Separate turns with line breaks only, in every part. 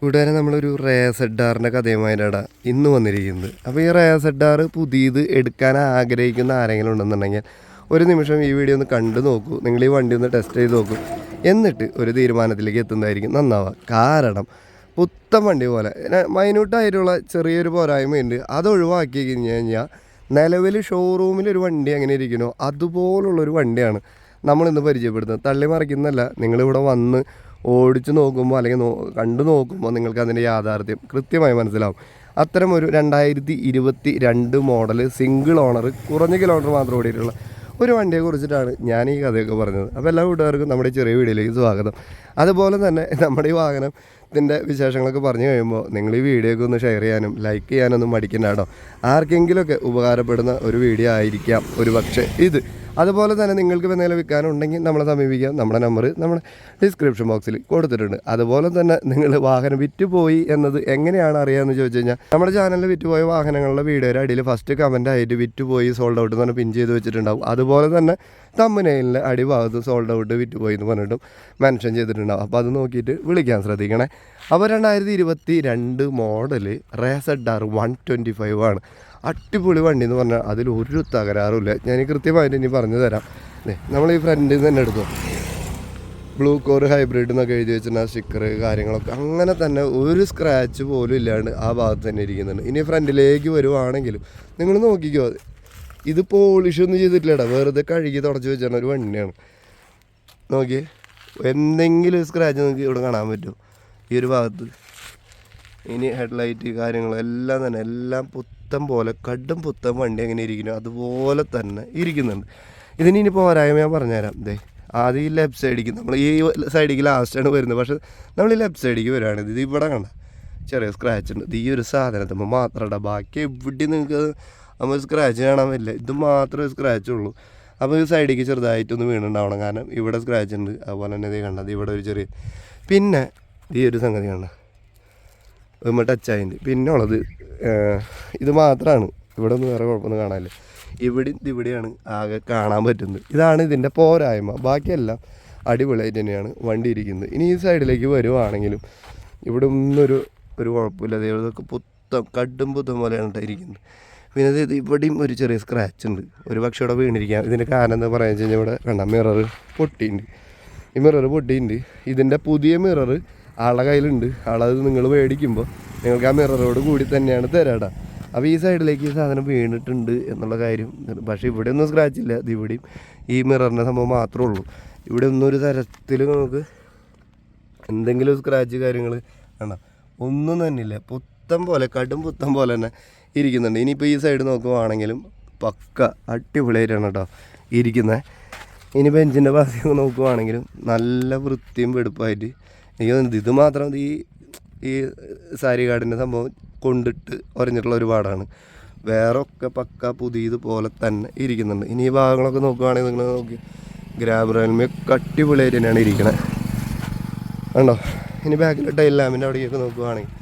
കൂട്ടുകാരെ നമ്മളൊരു റേസെഡാറിന്റെ കഥയുമായിട്ടാണ് ഇന്ന് വന്നിരിക്കുന്നത്. അപ്പോൾ ഈ റേസഡാർ പുതിയത് എടുക്കാൻ ആഗ്രഹിക്കുന്ന ആരെങ്കിലും ഉണ്ടെന്നുണ്ടെങ്കിൽ ഒരു നിമിഷം ഈ വീഡിയോ ഒന്ന് കണ്ടു നോക്കൂ. നിങ്ങൾ ഈ വണ്ടി ഒന്ന് ടെസ്റ്റ് ചെയ്ത് നോക്കൂ. എന്നിട്ട് ഒരു തീരുമാനത്തിലേക്ക് എത്തുന്നതായിരിക്കും. നന്നാവുക കാരണം പുത്തൻ വണ്ടി പോലെ മൈന്യൂട്ടായിട്ടുള്ള ചെറിയൊരു പോരായ്മയുണ്ട്. അത് ഒഴിവാക്കി കഴിഞ്ഞ് കഴിഞ്ഞാൽ നിലവിൽ ഷോറൂമിൽ ഒരു വണ്ടി എങ്ങനെ ഇരിക്കണോ അതുപോലുള്ളൊരു വണ്ടിയാണ് നമ്മളിന്ന് പരിചയപ്പെടുത്തുന്നത്. തള്ളി മറിക്കുന്നല്ല നിങ്ങളിവിടെ വന്ന് ഓടിച്ചു നോക്കുമ്പോൾ അല്ലെങ്കിൽ കണ്ടു നോക്കുമ്പോൾ നിങ്ങൾക്ക് അതിന്റെ യാഥാർത്ഥ്യം കൃത്യമായി മനസ്സിലാവും. അത്തരം ഒരു രണ്ടായിരത്തി ഇരുപത്തി രണ്ട് മോഡൽ സിംഗിൾ ഓണർ കുറഞ്ഞ കിലോമീറ്റർ മാത്രം ഓടിയിട്ടുള്ള ഒരു വണ്ടിയെ കുറിച്ചിട്ടാണ് ഞാൻ ഈ കഥയൊക്കെ പറഞ്ഞത്. അപ്പോൾ എല്ലാ കൂട്ടുകാർക്കും നമ്മുടെ ചെറിയ വീഡിയോയിലേക്ക് സ്വാഗതം. അതുപോലെ തന്നെ നമ്മുടെ ഈ വാഹനം ഇതിന്റെ വിശേഷങ്ങളൊക്കെ പറഞ്ഞു കഴിയുമ്പോൾ നിങ്ങൾ ഈ വീഡിയോയൊക്കെ ഒന്ന് ഷെയർ ചെയ്യാനും ലൈക്ക് ചെയ്യാനൊന്നും മടിക്കണ്ട കേട്ടോ. ആർക്കെങ്കിലുമൊക്കെ ഉപകാരപ്പെടുന്ന ഒരു വീഡിയോ ആയിരിക്കാം ഒരു പക്ഷേ ഇത്. അതുപോലെ തന്നെ നിങ്ങൾക്ക് എന്തെങ്കിലും വിൽക്കാനുണ്ടെങ്കിൽ നമ്മളെ സമീപിക്കാം. നമ്മുടെ നമ്പർ നമ്മുടെ ഡിസ്ക്രിപ്ഷൻ ബോക്സിൽ കൊടുത്തിട്ടുണ്ട്. അതുപോലെ തന്നെ നിങ്ങൾ വാഹനം വിറ്റുപോയി എന്നത് എങ്ങനെയാണ് അറിയാമെന്ന് ചോദിച്ചു കഴിഞ്ഞാൽ നമ്മുടെ ചാനലിൽ വിറ്റുപോയ വാഹനങ്ങളുടെ വീഡിയോയുടെ അടിയിൽ ഫസ്റ്റ് കമന്റ് ആയിട്ട് വിറ്റുപോയി സോൾഡ് ഔട്ട് എന്ന് പറഞ്ഞ് പിൻ ചെയ്ത് വെച്ചിട്ടുണ്ടാവും. അതുപോലെ തന്നെ തമ്മനയിലെ അടിഭാഗത്ത് സോൾഡ് ഔട്ട് വിറ്റുപോയി എന്ന് പറഞ്ഞിട്ടും മെൻഷൻ ചെയ്തിട്ടുണ്ടാവും. അപ്പോൾ അത് നോക്കിയിട്ട് വിളിക്കാൻ ശ്രദ്ധിക്കണേ. അപ്പോൾ രണ്ടായിരത്തി ഇരുപത്തി രണ്ട് model R one twenty five ആണ്. അടിപൊളി വണ്ടി എന്ന് പറഞ്ഞാൽ അതിൽ ഒരു തകരാറുമില്ല ഞാൻ കൃത്യമായിട്ട് ഇനി പറഞ്ഞു തരാം. നമ്മൾ ഈ ഫ്രണ്ടിൽ നിന്ന് തന്നെ എടുത്തു. ബ്ലൂ കോർ ഹൈബ്രിഡ് എന്നൊക്കെ എഴുതി വെച്ചിട്ടുണ്ട് സ്റ്റിക്കർ കാര്യങ്ങളൊക്കെ. അങ്ങനെ തന്നെ ഒരു സ്ക്രാച്ച് പോലും ഇല്ലാണ്ട് ആ ഭാഗത്ത് തന്നെ ഇരിക്കുന്നുണ്ട്. ഇനി ഫ്രണ്ടിലേക്ക് വരുവാണെങ്കിലും നിങ്ങൾ നോക്കിക്കോ അത് ഇത് പോളിഷ് ഒന്നും ചെയ്തിട്ടില്ലടാ. വെറുതെ കഴുകി തുടച്ച് വെച്ചാണ് ഒരു വണ്ടിയാണ്. നോക്കിയേ എന്തെങ്കിലും സ്ക്രാച്ച് നിങ്ങൾക്ക് ഇവിടെ കാണാൻ പറ്റുമോ ഈ ഒരു ഭാഗത്ത്. ഇനി ഹെഡ്ലൈറ്റ് കാര്യങ്ങൾ എല്ലാം തന്നെ എല്ലാം പുത്തം പോലെ കടും പുത്തം വണ്ടി എങ്ങനെ ഇരിക്കുന്നു അതുപോലെ തന്നെ ഇരിക്കുന്നുണ്ട്. ഇതിന് ഇനി പോരായ്മ ഞാൻ പറഞ്ഞുതരാം. ദേ ആദ്യം ഈ ലെഫ്റ്റ് സൈഡിലേക്ക് നമ്മൾ ഈ സൈഡിലേക്ക് ലാസ്റ്റാണ് വരുന്നത്. പക്ഷേ നമ്മൾ ഈ ലെഫ്റ്റ് സൈഡിലേക്ക് വരികയാണ്. ഇത് ഇവിടെ കണ്ട ചെറിയ സ്ക്രാച്ച് ഉണ്ട്. ഈ ഒരു സാധനത്തുമ്പോൾ മാത്രമല്ല ബാക്കി എവിടെ നിങ്ങൾക്ക് നമ്മൾ സ്ക്രാച്ച് കാണാൻ പറ്റില്ല. ഇത് മാത്രമേ സ്ക്രാച്ച് ഉള്ളൂ. അപ്പോൾ ഈ സൈഡിലേക്ക് ചെറുതായിട്ടൊന്ന് വീണുണ്ടാവണം. കാരണം ഇവിടെ സ്ക്രാച്ച് ഉണ്ട്. അതുപോലെ തന്നെ ഇത് കണ്ടത് ഇവിടെ ഒരു ചെറിയ പിന്നെ ഈ ഒരു സംഗതി കാണാം നമ്മൾ ടച്ച് ആയിട്ട് പിന്നെ ഉള്ളത് ഇത് മാത്രമാണ് ഇവിടെ ഒന്നും വേറെ കുഴപ്പമൊന്നും കാണാനില്ല. ഇവിടെ ഇത് ഇവിടെയാണ് ആകെ കാണാൻ പറ്റുന്നത്. ഇതാണ് ഇതിന്റെ പോരായ്മ. ബാക്കിയെല്ലാം അടിപൊളിയായിട്ട് തന്നെയാണ് വണ്ടി ഇരിക്കുന്നത്. ഇനി ഈ സൈഡിലേക്ക് വരുവാണെങ്കിലും ഇവിടെ ഒന്നൊരു ഒരു കുഴപ്പമില്ല. ഇതൊക്കെ പുത്തം കടും പുത്തം പോലെയാണ് ഇരിക്കുന്നത്. പിന്നെ ഇത് ഇവിടെയും ഒരു ചെറിയ സ്ക്രാച്ച് ഉണ്ട്. ഒരു പക്ഷേ ഇവിടെ വീണിരിക്കാം. ഇതിന്റെ കാരണം എന്താ പറയുക വെച്ച് കഴിഞ്ഞാൽ ഇവിടെ കണ്ട മിറർ പൊട്ടിയിട്ടുണ്ട്. ഈ മിറർ പൊട്ടിയിട്ടുണ്ട്. ഇതിന്റെ പുതിയ മിറർ ആളെ കയ്യിലുണ്ട്. ആളത് നിങ്ങൾ മേടിക്കുമ്പോൾ നിങ്ങൾക്ക് ആ മിററോട് കൂടി തന്നെയാണ് തരാടാ. അപ്പോൾ ഈ സൈഡിലേക്ക് ഈ സാധനം വീണിട്ടുണ്ട് എന്നുള്ള കാര്യം. പക്ഷേ ഇവിടെ ഒന്നും സ്ക്രാച്ച് ഇല്ല. ഇത് ഇവിടെയും ഈ മിററിന്റെ സംഭവം മാത്രമേ ഉള്ളൂ. ഇവിടെ ഒന്നും ഒരു തരത്തിൽ നമുക്ക് എന്തെങ്കിലും സ്ക്രാച്ച് കാര്യങ്ങൾ വേണ്ട. ഒന്നും തന്നെ ഇല്ല. പുത്തം പോലെ കടും പുത്തം പോലെ തന്നെ ഇരിക്കുന്നുണ്ട്. ഇനിയിപ്പോൾ ഈ സൈഡ് നോക്കുവാണെങ്കിലും പക്ക അടിപൊളിയായിട്ടാണ് കേട്ടോ ഇരിക്കുന്നത് ഇനി എഞ്ചിന്റെ ഭാഗത്തേക്ക് നോക്കുവാണെങ്കിലും നല്ല വൃത്തിയും വെടുപ്പായിട്ട് എനിക്ക് ഇത് മാത്രം ഈ ഈ സാരി കാടിന്റെ സംഭവം കൊണ്ടിട്ട് ഒരഞ്ഞിട്ടുള്ള ഒരു പാടാണ്. വേറെ ഒക്കെ പക്ക പുതിയത് പോലെ തന്നെ ഇരിക്കുന്നുണ്ട്. ഇനി ഈ ഭാഗങ്ങളൊക്കെ നോക്കുകയാണെങ്കിൽ നിങ്ങൾ നോക്കി. ഗ്രാബ് റെയിൽമയൊക്കെ അടിപൊളിയായിട്ട് തന്നെയാണ് ഇരിക്കണത് ഉണ്ടോ ഇനി ബാക്കിലെ ടൈൽ ലാമ്പിന്റെ അവിടേക്കൊക്കെ നോക്കുകയാണെങ്കിൽ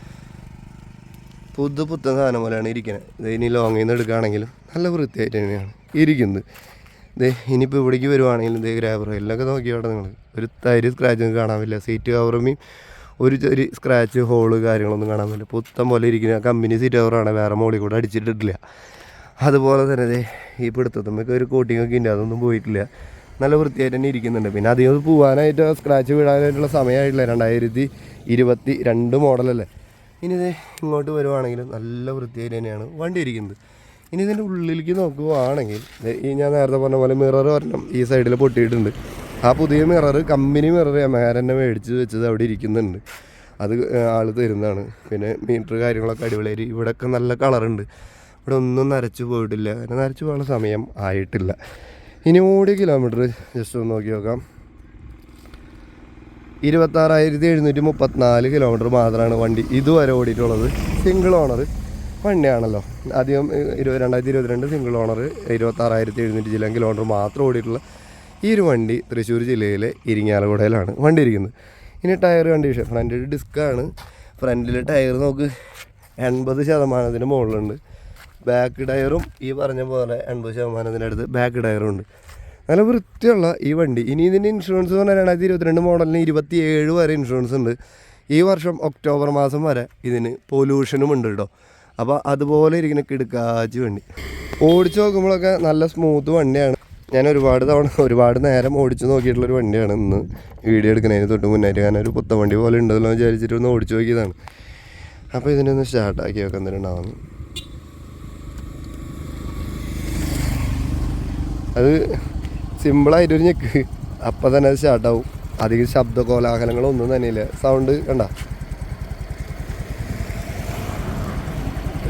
പുതു പുത്തൻ സാധനം പോലെയാണ് ഇരിക്കുന്നത് ഇത് ഇനി ലോങ്ങിൽ നിന്ന് എടുക്കുകയാണെങ്കിലും നല്ല വൃത്തിയായിട്ട് തന്നെയാണ് ഇരിക്കുന്നത്. ദേ ഇനിയിപ്പോൾ ഇവിടേക്ക് വരുവാണെങ്കിലും ദേ ഗ്രാബർ റെയിലൊക്കെ നോക്കിയോട്ടെ നിങ്ങൾ ഒരു തരി സ്ക്രാച്ച് നിങ്ങൾക്ക് കാണാൻ പറ്റില്ല. സീറ്റ് കവറുമേയും ഒരു ചെറിയ സ്ക്രാച്ച് ഹോൾ കാര്യങ്ങളൊന്നും കാണാൻ പറ്റില്ല. പുത്തം പോലെ ഇരിക്കുന്ന കമ്പനി സീറ്റ് കവറാണ് വേറെ മോളിൽ കൂടെ അടിച്ചിട്ടിട്ടില്ല. അതുപോലെ തന്നെ ദേ ഈ പിടുത്തത്തുമ്മൊക്കെ ഒരു കോട്ടിങ്ങൊക്കെ ഉണ്ട്. അതൊന്നും പോയിട്ടില്ല. നല്ല വൃത്തിയായിട്ട് തന്നെ ഇരിക്കുന്നുണ്ട്. പിന്നെ അധികം പോകാനായിട്ട് സ്ക്രാച്ച് വീഴാനായിട്ടുള്ള സമയമായിട്ടില്ല. രണ്ടായിരത്തി ഇരുപത്തി രണ്ട് മോഡലല്ലേ ഇനി ഇത് ഇങ്ങോട്ട് വരുവാണെങ്കിലും നല്ല വൃത്തിയായിട്ട് തന്നെയാണ് വണ്ടി ഇരിക്കുന്നത്. ഇനി ഇതിന്റെ ഉള്ളിലേക്ക് നോക്കുകയാണെങ്കിൽ ഈ ഞാൻ നേരത്തെ പറഞ്ഞ പോലെ മിറർ ഒരെണ്ണം ഈ സൈഡിൽ പൊട്ടിയിട്ടുണ്ട്. ആ പുതിയ മിറർ കമ്പനി മിറർ എമാർ തന്നെ മേടിച്ച് വെച്ചത് അവിടെ ഇരിക്കുന്നുണ്ട്. അത് ആൾ തരുന്നതാണ്. പിന്നെ മീറ്റർ കാര്യങ്ങളൊക്കെ അടിപൊളിയായി ഇവിടെയൊക്കെ നല്ല കളറുണ്ട് ഇവിടെ ഒന്നും നരച്ചു പോയിട്ടില്ല. അങ്ങനെ നരച്ചു പോകാനുള്ള സമയം ആയിട്ടില്ല. ഇനി ഓടിയ കിലോമീറ്റർ ജസ്റ്റ് ഒന്ന് നോക്കി നോക്കാം. ഇരുപത്താറായിരത്തി എഴുന്നൂറ്റി മുപ്പത്തിനാല് കിലോമീറ്റർ മാത്രമാണ് വണ്ടി ഇതുവരെ ഓടിയിട്ടുള്ളത്. സിംഗിൾ ഓണർ വണ്ടിയാണല്ലോ ആദ്യം ഇരുപത് രണ്ടായിരത്തി ഇരുപത്തിരണ്ട് സിംഗിൾ ഓണർ ഇരുപത്താറായിരത്തി എഴുന്നൂറ്റി ചില കിലോമീറ്റർ മാത്രം ഓടിയിട്ടുള്ള ഈ ഒരു വണ്ടി തൃശ്ശൂർ ജില്ലയിലെ ഇരിങ്ങാലക്കുടയിലാണ് വണ്ടി ഇരിക്കുന്നത് ഇനി ടയർ കണ്ടീഷൻ ഫ്രണ്ടിൽ ഡിസ്ക്കാണ് ഫ്രണ്ടിലെ ടയർ നമുക്ക് എൺപത് ശതമാനത്തിന് മുകളിലുണ്ട്. ബാക്ക് ടയറും ഈ പറഞ്ഞ പോലെ എൺപത് ശതമാനത്തിന്റെ അടുത്ത് ബാക്ക് ടയറും ഉണ്ട്. നല്ല വൃത്തിയുള്ള ഈ വണ്ടി. ഇനി ഇതിന്റെ ഇൻഷുറൻസ് എന്ന് പറഞ്ഞാൽ രണ്ടായിരത്തി ഇരുപത്തിരണ്ട് മോഡലിന് ഇരുപത്തി ഏഴ് വരെ ഇൻഷുറൻസ് ഉണ്ട്. ഈ വർഷം ഒക്ടോബർ മാസം വരെ ഇതിന് പൊല്യൂഷനും ഉണ്ട് കേട്ടോ. അപ്പോൾ അതുപോലെ ഇരിക്കുന്ന കിടുക്കാച്ചി വണ്ടി. ഓടിച്ചു നോക്കുമ്പോഴൊക്കെ നല്ല സ്മൂത്ത് വണ്ടിയാണ്. ഞാൻ ഒരുപാട് തവണ ഒരുപാട് നേരം ഓടിച്ചു നോക്കിയിട്ടുള്ളൊരു വണ്ടിയാണ് ഇന്ന് വീഡിയോ എടുക്കുന്നതിന് തൊട്ട് മുന്നായിട്ട്. കാരണം ഒരു പുത്ത വണ്ടി പോലെ ഉണ്ടല്ലോ വിചാരിച്ചിട്ട് ഒന്ന് ഓടിച്ചു നോക്കിയതാണ്. അപ്പോൾ ഇതിനൊന്ന് സ്റ്റാർട്ടാക്കി വെക്കാൻ തന്നെ ഉണ്ടാവുന്നു അത് സിമ്പിളായിട്ടൊരു ഞെക്ക്. അപ്പം തന്നെ അത് സ്റ്റാർട്ടാവും അധികം ശബ്ദ കോലാഹലങ്ങളൊന്നും തന്നെയില്ല. സൗണ്ട് കണ്ട?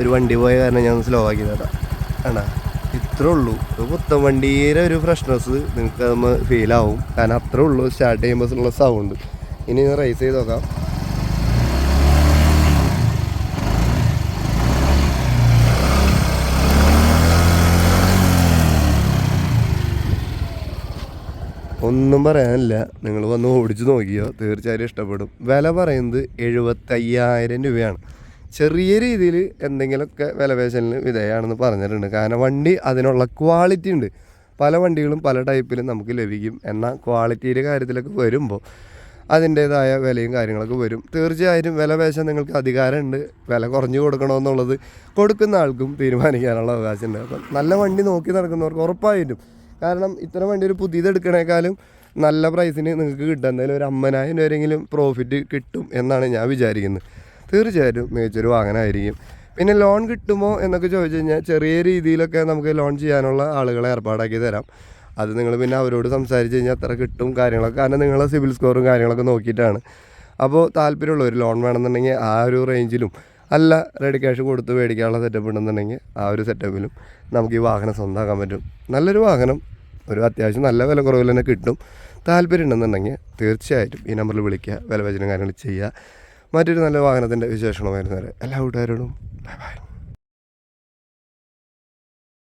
ഒരു വണ്ടി പോയ കാരണം ഞാൻ സ്ലോ ആക്കി തരാം ആണോ? ഇത്രേ ഉള്ളൂ. ഒരു പുത്തൻ വണ്ടിയുടെ ഒരു ഫ്രഷ്നെസ് നിങ്ങൾക്ക് നമ്മൾ ഫീൽ ആവും. കാരണം അത്രേ ഉള്ളൂ സ്റ്റാർട്ട് ചെയ്യുമ്പോൾ ഉള്ള സൗണ്ട് ഇനി റൈസ് ചെയ്ത് നോക്കാം. ഒന്നും പറയാനില്ല. നിങ്ങൾ വന്ന് ഓടിച്ചു നോക്കിയോ? തീർച്ചയായും ഇഷ്ടപ്പെടും. വില പറയുന്നത് എഴുപത്തയ്യായിരം രൂപയാണ്. ചെറിയ രീതിയിൽ എന്തെങ്കിലുമൊക്കെ വിലപേശലിന് വിധേയമാണെന്ന് പറഞ്ഞിട്ടുണ്ട്. കാരണം വണ്ടി അതിനുള്ള ക്വാളിറ്റി ഉണ്ട്. പല വണ്ടികളും പല ടൈപ്പിലും നമുക്ക് ലഭിക്കും. എന്നാൽ ക്വാളിറ്റിയുടെ കാര്യത്തിലൊക്കെ വരുമ്പോൾ അതിന്റേതായ വിലയും കാര്യങ്ങളൊക്കെ വരും. തീർച്ചയായും വില നിങ്ങൾക്ക് അധികാരമുണ്ട്. വില കുറഞ്ഞു കൊടുക്കണമെന്നുള്ളത് കൊടുക്കുന്ന ആൾക്കും തീരുമാനിക്കാനുള്ള അവകാശമുണ്ട്. അപ്പം നല്ല വണ്ടി നോക്കി നടക്കുന്നവർക്ക് ഉറപ്പായിട്ടും. കാരണം ഇത്തരം വണ്ടി ഒരു പുതിയത് എടുക്കണേക്കാളും നല്ല പ്രൈസിന് നിങ്ങൾക്ക് കിട്ടുന്നതിൽ ഒരു അമ്പതിനായിരം രൂപയെങ്കിലും പ്രോഫിറ്റ് കിട്ടും എന്നാണ് ഞാൻ വിചാരിക്കുന്നത്. തീർച്ചയായിട്ടും മികച്ചൊരു വാഹനമായിരിക്കും. പിന്നെ ലോൺ കിട്ടുമോ എന്നൊക്കെ ചോദിച്ചു കഴിഞ്ഞാൽ ചെറിയ രീതിയിലൊക്കെ നമുക്ക് ലോൺ ചെയ്യാനുള്ള ആളുകളെ ഏർപ്പാടാക്കി തരാം. അത് നിങ്ങൾ പിന്നെ അവരോട് സംസാരിച്ച് കഴിഞ്ഞാൽ അത്ര കിട്ടും കാര്യങ്ങളൊക്കെ. കാരണം നിങ്ങളെ സിവിൽ സ്കോറും കാര്യങ്ങളൊക്കെ നോക്കിയിട്ടാണ്. അപ്പോൾ താല്പര്യമുള്ള ഒരു ലോൺ വേണമെന്നുണ്ടെങ്കിൽ ആ ഒരു റേഞ്ചിലും അല്ല റെഡി ക്യാഷ് കൊടുത്ത് മേടിക്കാനുള്ള സെറ്റപ്പ് ഉണ്ടെന്നുണ്ടെങ്കിൽ ആ ഒരു സെറ്റപ്പിലും നമുക്ക് ഈ വാഹനം സ്വന്തമാക്കാൻ പറ്റും. നല്ലൊരു വാഹനം ഒരു അത്യാവശ്യം നല്ല വില കുറവിൽ തന്നെ കിട്ടും. താല്പര്യം ഉണ്ടെന്നുണ്ടെങ്കിൽ തീർച്ചയായിട്ടും ഈ നമ്പറിൽ വിളിക്കുക വിലവചനം കാര്യങ്ങൾ ചെയ്യുക. മറ്റൊരു നല്ല വാഹനത്തിന്റെ വിശേഷണമായിരുന്നു വരെ എല്ലാ കൂട്ടുകാരോടും ബൈ ബൈ.